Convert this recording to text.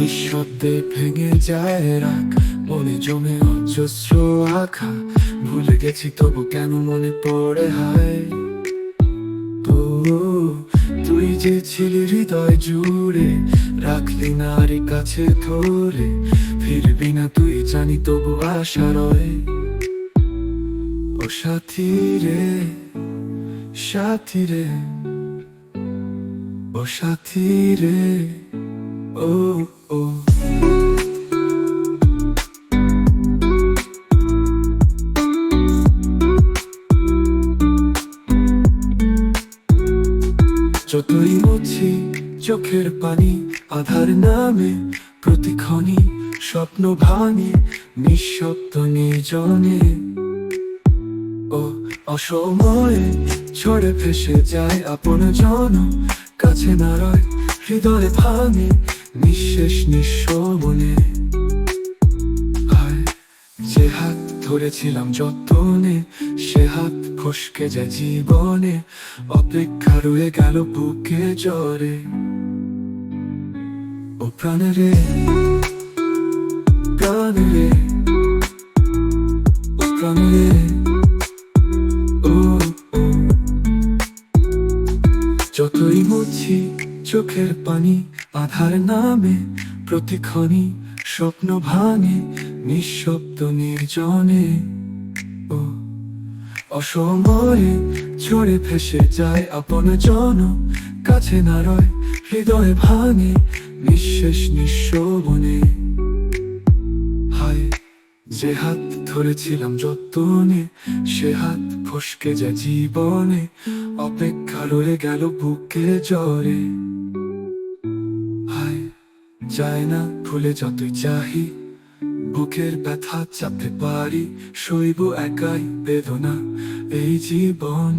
নিঃশব্দে ভেঙে যায় রাখ মনে জমে অজস্র আখা ভুলে গেছি তবু কেন মনে পড়ে হায়? তো, তুই যে ছিলি হৃদয় জুড়ে, রাখলি নারী কাছে ধরে, ফিরবি না তুই জানি তবু আশা রয়। ও সাথী রে সাথী রে, ও সাথী রে। ও যতই মুছি চোখের পানি, আধার নামে প্রতিক্ষণি স্বপ্ন ভাঙে, নিঃশব্দ নির্জনে। ও অসময়ে ঝড়ে ভেসে যায় আপন জন, কাছে না রয় হৃদয়ে ভাঙে নিঃশেষ মনে হায়, যে হাত ধরেছিলাম যতনে, সে হাত ফসকে যায় জীবনে, অপেক্ষা রয়ে গেল বুকে জ্বরে। ও প্রাণে রে প্রাণে রে, ও প্রাণে রে ও। যতই মুছি চোখের পানি আধার নামে প্রতিক্ষণি স্বপ্ন ভাঙে, নিঃশব্দ নির্জনে। ও, অসময়ে ঝরে ভেসে যায় আপন জন। কাছে না রয়, হৃদয়ে ভাঙে নিঃশেষ হায়, যে হাত ধরেছিলাম যতনে, সে হাত ফসকে যায় জীবনে। অপেক্ষা রয়ে গেল বুকে জ্বরে। যায় না ভুলে যতই চাহি। বুকের ব্যথা চাপতে পারি শৈব একাই বেদনা। এই জীবন